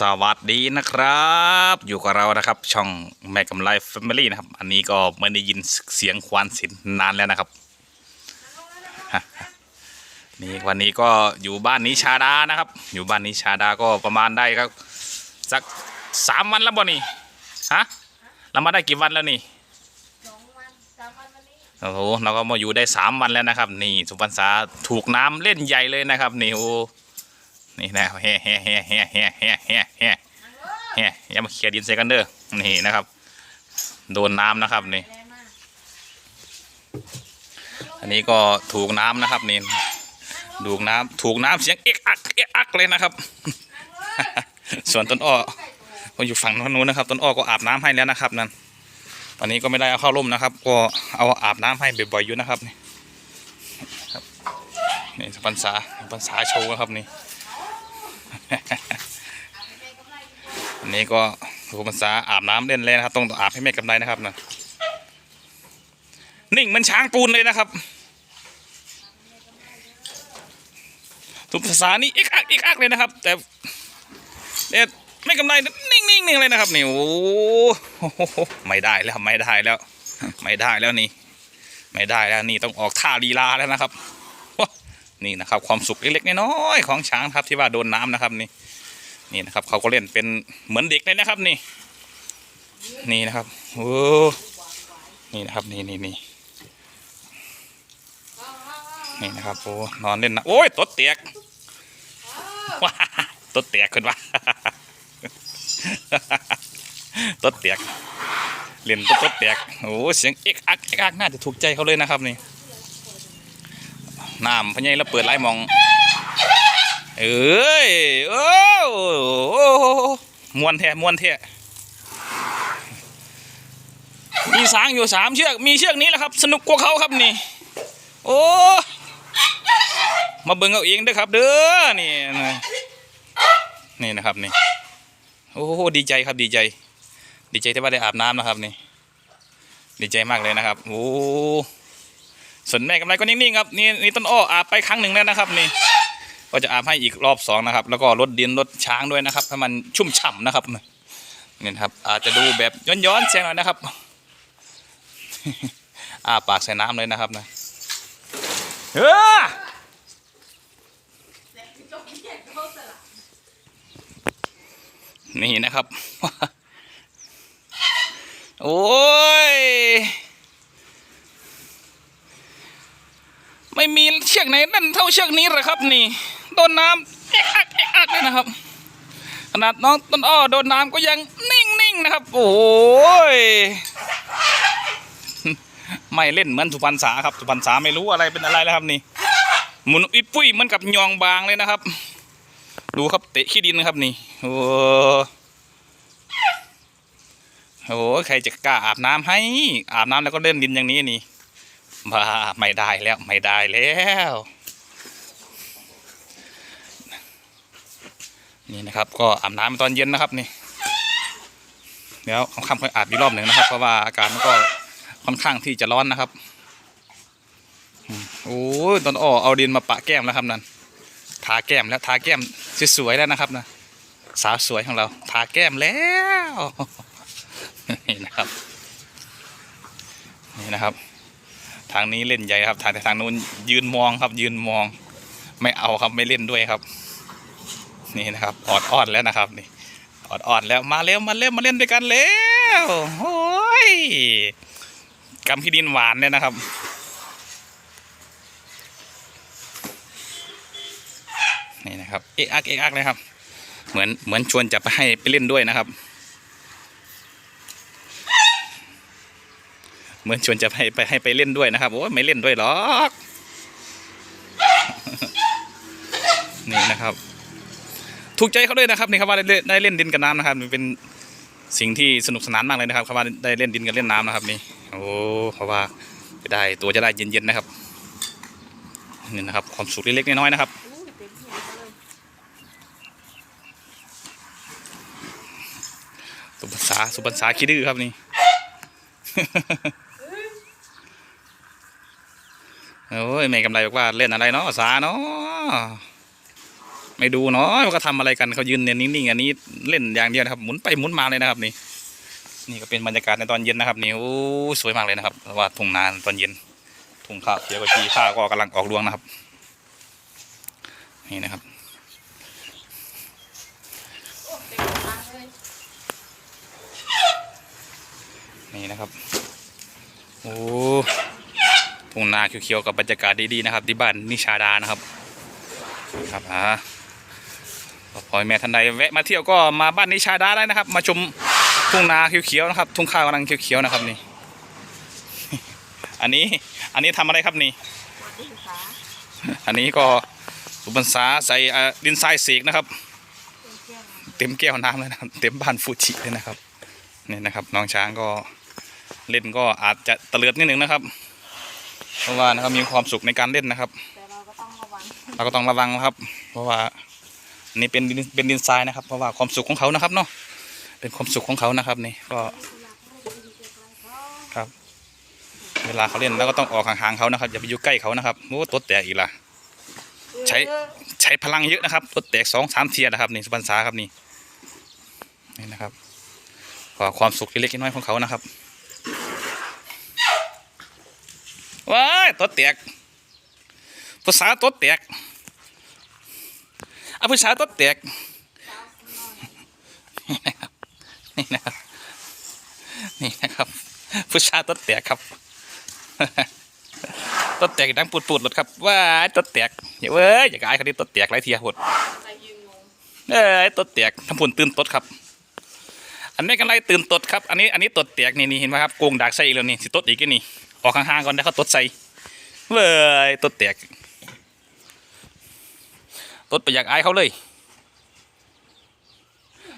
สวัสดีนะครับ อยู่กับเรานะครับ ช่องแม่กำไรแฟมิลี่นะครับ อันนี้ก็ไม่ได้ยินเสียงควานสินนานแล้วนะครับนี่วันนี้ก็อยู่บ้านนิชาดานะครับ อยู่บ้านนิชาดาก็ประมาณได้ครับสักสามวันแล้วบ่นี่ฮะเรามาได้กี่วันแล้วนี่สองวันสามวันวันนี้โอ้โหเราก็มาอยู่ได้สามวันแล้วนะครับ นี่สุพรรณษาถูกน้ำเล่นใหญ่เลยนะครับนี่โอ้ นี่นะแฮ่แฮ่แฮ่แฮ่แฮ่แฮ่แฮ่แฮ่แฮ่อย่ามาเขียดินใส่กันเด้อนี่นะครับ โดนน้ำนะครับนี่ อันนี้ก็ถูกน้ำนะครับนี่ถูกน้ำถูกน้ำเสียงเอกอักเอกอักเลยนะครับ ส่วนต้นอ้อก็อยู่ฝั่งนู้นนะครับต้นอ้อก็อาบน้ำให้แล้วนะครับนั่นตอนนี้ก็ไม่ได้เอาเข้าร่มนะครับ ก็เอาอาบน้ำให้บ่อยๆอยู่นะครับนี่ครับนี่สปันษาสปันษาโชว์ครับนี่ อันนี้ก็สปันษาอาบน้ำเล่นเลยนะครับ ต้องอาบให้แม่กำไรนะครับนะนิ่งมันช้างปูนเลยนะครับสุภาษานี่เอกอักเอกอักเลยนะครับ แต่แต่ไม่กำไรนิ่งนิ่งนิ่งเลยนะครับนี่โอ้โหไม่ได้แล้วไม่ได้แล้ว ไม่ได้แล้วนี่ ไม่ได้แล้วนี่ต้องออกท่าลีลาแล้วนะครับ นี่นะครับ ความสุขเล็กๆน้อยๆของช้างครับที่ว่าโดนน้ำนะครับนี่นี่นะครับเขาก็เล่นเป็นเหมือนเด็กเลยนะครับนี่ นี่นะครับโอ้นี่นะครับนี่นี่นี่นี่นะครับโอ้นอนเล่นนะโอ้ยตดเตียกว้าตดเตียกขึ้นวะตดเตียกเล่นตดตดเตียกโอ้เสียงเอกอักเอกอักน่าจะถูกใจเขาเลยนะครับนี่ น้ำพะไยแล้วเปิดไล่มอง เอ้ยโอ้โอ้มวนแท้มวนแท้มีสางอยู่สามเชือก มีเชือกนี้แหละครับ สนุกกว่าเขาครับนี่ โอ้มาเบิ่งเอาเองเด้อครับ เด้อนี่นี่นะครับนี่โอ้โหดีใจครับดีใจ ดีใจที่ว่าได้อาบน้ำนะครับนี่ ดีใจมากเลยนะครับโอ้ ส่วนแม่กำไรก็นิ่งๆครับนี่นี่ต้นอ้ออาบไปครั้งหนึ่งแล้วนะครับนี่ก็จะอาบให้อีกรอบสองนะครับ แล้วก็ลดดินลดช้างด้วยนะครับให้มันชุ่มฉ่ำนะครับนี่ครับ อาจจะดูแบบย้อนๆแสงหน่อยนะครับอาปากใส่น้ำเลยนะครับนะเออนี่นะครับ โอ้ย ไม่มีเชือกไหนนั่นเท่าเชือกนี้เลยครับนี่โดนน้ำเอกอักเอกอักเลยนะครับ ขนาดน้องต้นอ้อโดนน้ำก็ยังนิ่งๆนะครับ โอ้ยไม่เล่นเหมือนสุพรรณษาครับสุพรรณษาไม่รู้อะไรเป็นอะไรแล้วครับนี่หมุนอิปุ้ยเหมือนกับยองบางเลยนะครับ ดูครับเตะขี้ดินนะครับนี่โอ้โหใครจะกล้าอาบน้ำให้อาบน้ำแล้วก็เล่นดินอย่างนี้นี่ บ้าไม่ได้แล้วไม่ได้แล้วนี่นะครับ ก็อาบน้ำตอนเย็นนะครับนี่เดี๋ยวค่ำๆค่อยอาบอีกรอบหนึ่งนะครับ เพราะว่าอากาศมันก็ค่อนข้างที่จะร้อนนะครับโอ้ยตอนอ้อเอาดินมาปะแก้มแล้วครับนั่นทาแก้มแล้วทาแก้มสวยๆแล้วนะครับนะสาวสวยของเรา ทาแก้มแล้วนี่นะครับ นี่นะครับ ทางนี้เล่นใหญ่ครับ ทางแต่ทางนู้นยืนมองครับ ยืนมอง ไม่เอาครับไม่เล่นด้วยครับ นี่นะครับออดออนแล้วนะครับ นี่ออดออนแล้วมาเร็วมาเร็วมาเล่นด้วยกันเร็วโอ้ยกำพี่ดินหวานเนี่ยนะครับนี่นะครับเอกอักเอกอักเลยครับ เหมือนเหมือนชวนจะไปให้ไปเล่นด้วยนะครับ เหมือนชวนจะให้ไปให้ไปเล่นด้วยนะครับโอ้ไม่เล่นด้วยหรอกนี่นะครับ ถูกใจเขาด้วยนะครับนี่ครับว่าได้เล่นได้เล่นดินกับน้ำนะครับมันเป็นสิ่งที่สนุกสนานมากเลยนะครับคำว่าได้เล่นดินกับเล่นน้ำนะครับ นี่โอ้เพราะว่าจะได้ตัวจะได้เย็นๆนะครับนี่นะครับความสุขเล็กๆน้อยๆนะครับสุภาษาสุภาษาคิดดื้อครับนี่ โอ้ยแม่กำไรบอกว่าเล่นอะไรเนาะสาเนาะไม่ดูเนาะว่าเขาทำอะไรกันเขายืนเนี่ยนิ่งๆอันนี้เล่นอย่างเดียวนะครับหมุนไปหมุนมาเลยนะครับนี่ นี่ก็เป็นบรรยากาศในตอนเย็นนะครับนี่โอ้สวยมากเลยนะครับเพราะว่าทุ่งนาตอนเย็นทุ่งข้าวเขียวกับชีข้าวก็กำลังออกรวงนะครับ นี่นะครับนี่นะครับ โอ้ ทุ่งนาเขียวๆกับบรรยากาศดีๆนะครับ ที่บ้านนิชาดานะครับครับอ่าพอแม่ท่านใดแวะมาเที่ยวก็มาบ้านนิชาดาได้นะครับ มาชมทุ่งนาเขียวๆนะครับ ทุ่งข้าวกำลังเขียวๆนะครับนี่ อันนี้อันนี้ทำอะไรครับนี่อันนี้ก็สุพรรษาใส่ดินทรายเสกนะครับ เต็มแก้วน้ำเลยนะครับ เต็มบ้านฟูจิเลยนะครับนี่นะครับน้องช้างก็เล่นก็อาจจะเตลิดนิดหนึ่งนะครับ เพราะว่านะครับมีความสุขในการเล่นนะครับแต่เราก็ต้องระวังเราก็ต้องระวังนะครับ เพราะว่าอันนี่เป็นดินเป็นดินทรายนะครับ เพราะว่าความสุขของเขานะครับเนาะเป็นความสุขของเขานะครับนี่ก็ครับ เวลาเขาเล่นเราก็ต้องออกห่างๆเขานะครับอย่าไปอยู่ใกล้เขานะครับโอ้ตัวแตกอีกละใช้ใช้พลังเยอะนะครับตัวแตกสองสามเทียนะครับนี่สุพรรษาครับนี่นี่นะครับก็ความสุขเล็กๆน้อยๆของเขานะครับว้า ยตัวแตกภาษาตัวแตกอาภาษาตัวแตกนี่นะครับนี่นะครับผู้ชายตัวแตกครับตัวแตกดังปูดๆหลดครับว้าตัวแตกอย่าเว้ยอย่ากายเขาดิตัวแตกไรเทียหดเอ้ยตัวแตกทำผุนตื่นตดครับ อันนี้กันไรตื่นตดครับอันนี้อันนี้ตดแตกนี่นี่เห็นไหมครับโกงดักใส่อีกแล้วนี่สิตดอีกนี่ออกห่างๆก่อนได้เขาตดใส่ เว้ยตดแตกตดไปอยากอายเขาเลย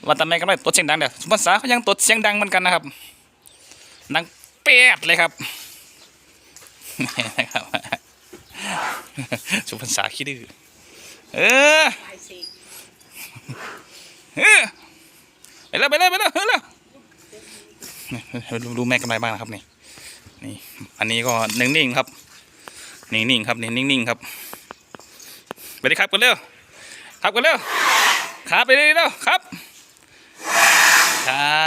วันทำไมกันไรตดเสียงดังเดี๋ยวภาษาเขายังตดเสียงดังเหมือนกันนะครับดังเปียดเลยครับนะครับสุพรรษาขี้ดื้อเออไอซีเฮ้ยไปแล้วไปแล้วไปแล้วไปแล้วดูแม่กำไรบ้างนะครับนี่นี่อันนี้ก็นิ่งๆครับ นิ่งๆครับนี่นิ่งๆครับไปดิครับกันเร็วครับกันเร็วขาไปเร็วครับ ครั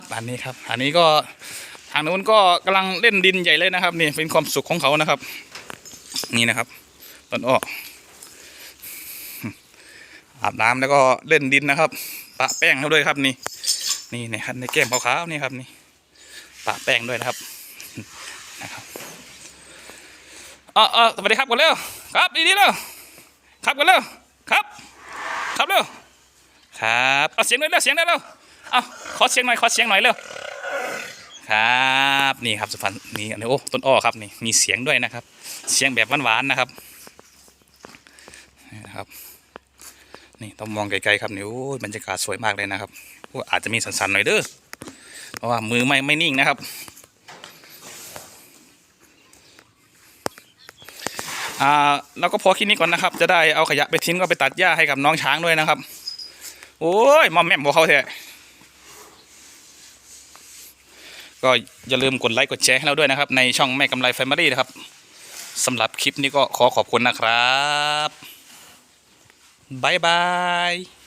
บอันนี้ครับ อันนี้ก็ทางนู้นก็กำลังเล่นดินใหญ่เลยนะครับนี่เป็นความสุขของเขานะครับ นี่นะครับต้นอ้ออาบน้ำแล้วก็เล่นดินนะครับ ปะแป้งเขาด้วยครับนี่ นี่นะครับในแก้มขาวๆนี่ครับนี่ ปะแป้งด้วยนะครับนะครับ เออเออสวัสดีครับกันเร็วครับดีดีๆเร็วครับกันเร็วครับครับเร็วครับเอาเสียงหน่อยเร็วเสียงหน่อยเร็วเอาขอเสียงหน่อยขอเสียงหน่อยเร็วครับนี่ครับสุพรรณนี่อันนี้โอ้ต้นอ้อครับนี่มีเสียงด้วยนะครับ เสียงแบบหวานๆนะครับนี่นะครับ นี่ต้องมองไกลๆครับนี่โอ้ยบรรยากาศสวยมากเลยนะครับโอ้อาจจะมีสันๆหน่อยเด้อเพราะว่ามือไม่ไม่นิ่งนะครับ อ่าแล้วก็พอคลิปนี้ก่อนนะครับ จะได้เอาขยะไปทิ้งก็ไปตัดหญ้าให้กับน้องช้างด้วยนะครับ โอ้ยมอมแม่มบอกเขาเถอะก็อย่าลืมกดไลค์กดแชร์ให้เราด้วยนะครับ ในช่องแม่กำไรแฟมิลี่นะครับสำหรับคลิปนี้ก็ขอขอบคุณนะครับบายบาย